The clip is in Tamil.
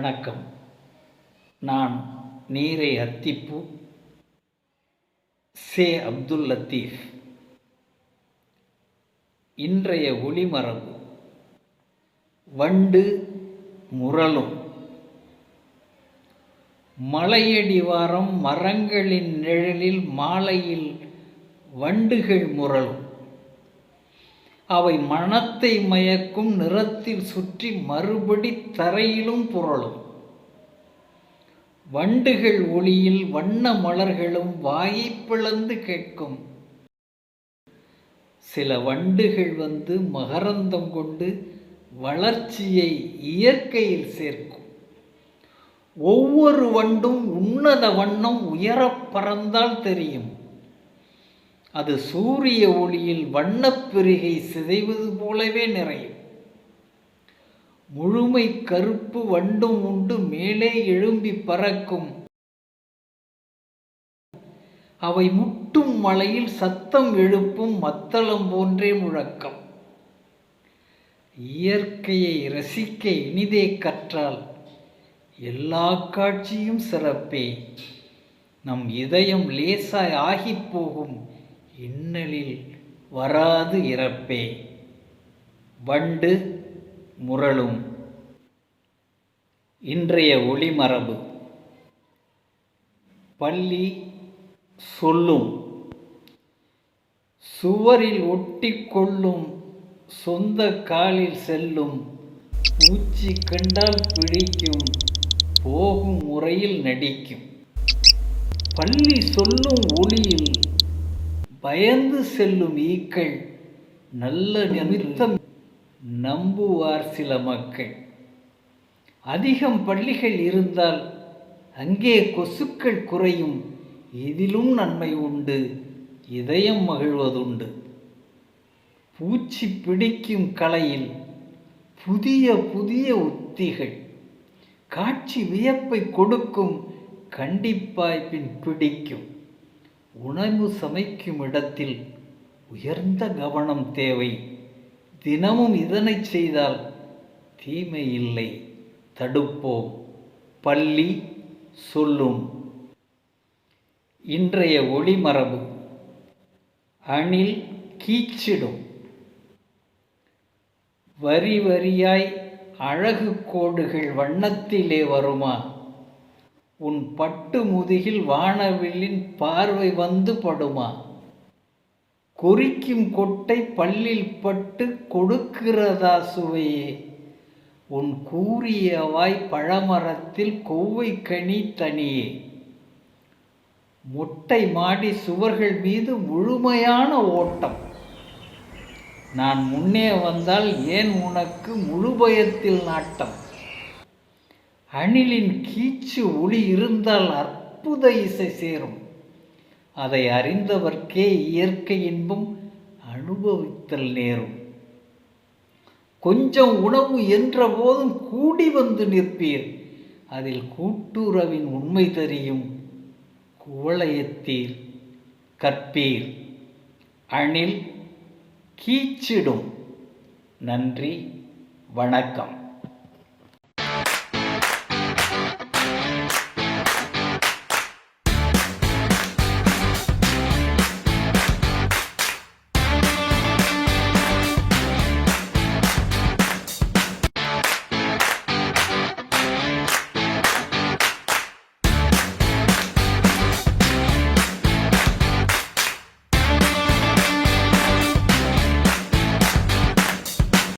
வணக்கம் நான் நீரை அத்திப்பு. சே அப்துல் லத்தீஃப். இன்றைய ஒளிமரபு. வண்டு முரளும். மலையடிவாரம் மரங்களின் நிழலில் மாலையில் வண்டுகள் முரளும். அவை மனத்தை மயக்கும் நிறத்தில் சுற்றி மறுபடி தரையிலும் புரளும். வண்டுகள் ஒளியில் வண்ண மலர்களும் வாயை பிளந்து கேட்கும். சில வண்டுகள் வந்து மகரந்தம் கொண்டு வளர்ச்சியை இயற்கையில் சேர்க்கும். ஒவ்வொரு வண்டும் உன்னத வண்ணம் உயரப் பறந்தால் தெரியும். அது சூரிய ஒளியில் வண்ணப்பெருகை சிதைவது போலவே நிறையும். முழுமை கருப்பு வண்டும் உண்டு மேலே எழும்பி பறக்கும். அவை முட்டும் மலையில் சத்தம் எழுப்பும் மத்தளம் போன்றே முழக்கம். இயற்கையை ரசிக்க இனிதே கற்றால் எல்லா காட்சியும் சிறப்பே. நம் இதயம் லேசாய் ஆகிப்போகும் போகும் இன்னலில் வராது இறப்பே. வண்டு முரளும். இன்றைய ஒளிமரபு பள்ளி சொல்லும். சுவரில் ஒட்டி கொள்ளும். சொந்த காலில் செல்லும். பூச்சி கண்டால் பிடிக்கும். போகும் முறையில் நடிக்கும். பள்ளி சொல்லும் ஒளியில் பயந்து செல்லும் ஈக்கள் நல்ல நிமித்தம் நம்புவார் சில மக்கள். அதிகம் பள்ளிகள் இருந்தால் அங்கே கொசுக்கள் குறையும். இதிலும் நன்மை உண்டு இதயம் மகிழ்வதுண்டு. பூச்சி பிடிக்கும் கலையில் புதிய புதிய உத்திகள். காட்சி வியப்பை கொடுக்கும் கண்டிப்பாய் பின் பிடிக்கும். உணவு சமைக்கும் இடத்தில் உயர்ந்த கவனம் தேவை. தினமும் இதனை செய்தால் தீமை இல்லை. தடுப்போம். பள்ளி சொல்லும். இன்றைய ஒளிமரபு. அணில் கீச்சிடும். வரி வரியாய் அழகு கோடுகள் வண்ணத்திலே வருமா? உன் பட்டு முதுகில் வானவில்லின் பார்வை வந்து படுமா? குறிக்கும் கொட்டை பல்லில் பட்டு கொடுக்கிறதா சுவையே? உன் கூறிய வாய் பழமரத்தில் கொவ்வை கனி தனியே. மொட்டை மாடி சுவர்கள் மீது முழுமையான ஓட்டம். நான் முன்னே வந்தால் ஏன் உனக்கு முழு பயத்தில் நாட்டம்? அணிலின் கீச்சு ஒளி இருந்தால் அற்புத இசை சேரும். அதை அறிந்தவர்க்கே இயற்கை இன்பம் அனுபவித்தல் நேரும். கொஞ்சம் உணவு என்ற போதும் கூடி வந்து நிற்பீர். அதில் கூட்டுறவின் உண்மை தெரியும். குவளையத்தீர் கற்பீர். அணில் கீச்சிடும். நன்றி வணக்கம்.